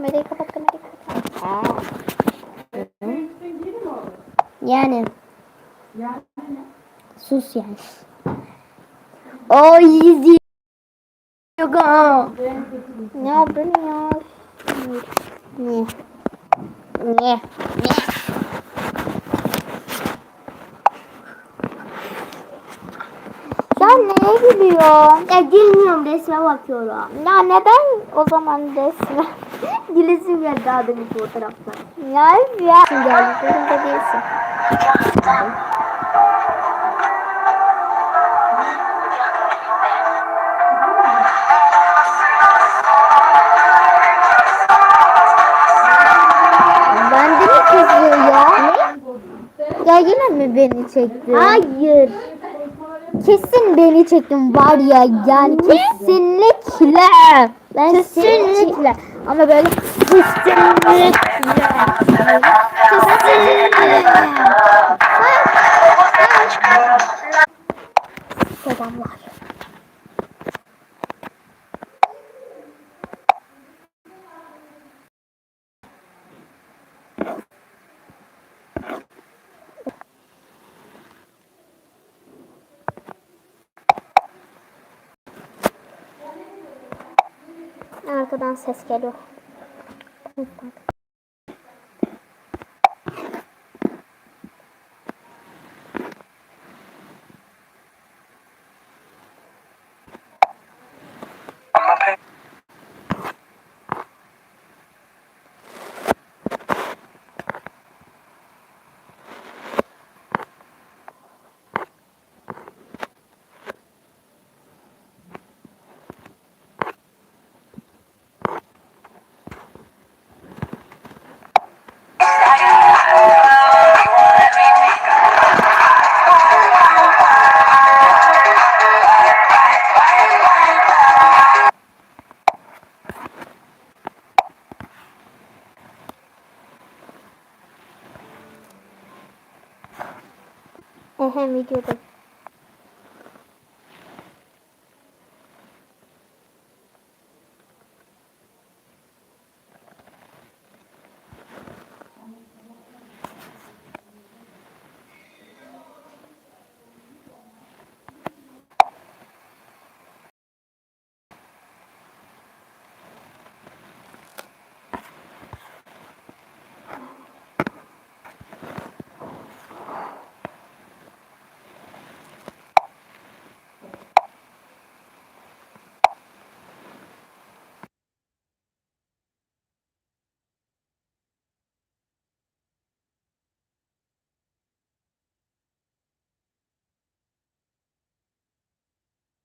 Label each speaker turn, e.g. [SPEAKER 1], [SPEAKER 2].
[SPEAKER 1] kamerayı kapat kamerayı kapat. Aa. Yani
[SPEAKER 2] Yani
[SPEAKER 1] sus yani. O easy. Yoga. Ne yaptın ya? Ne? Ne? Ne? Sen neye gülüyorsun?
[SPEAKER 3] Ya gülmüyorum resme bakıyorum.
[SPEAKER 1] Ya neden o zaman resme?
[SPEAKER 3] Gülesim geldi daha demin fotoğrafta.
[SPEAKER 1] ya ya. Geldi durumda değilsin. Bende mi kızıyor ya? Ya yine mi beni çekti?
[SPEAKER 3] Hayır.
[SPEAKER 1] Kesin beni çektim var ya yani kesinlikle. Ben kesinlikle. Ama böyle kesinlikle. Kesinlikle. Arkadan ses geliyor. 嗨，美女。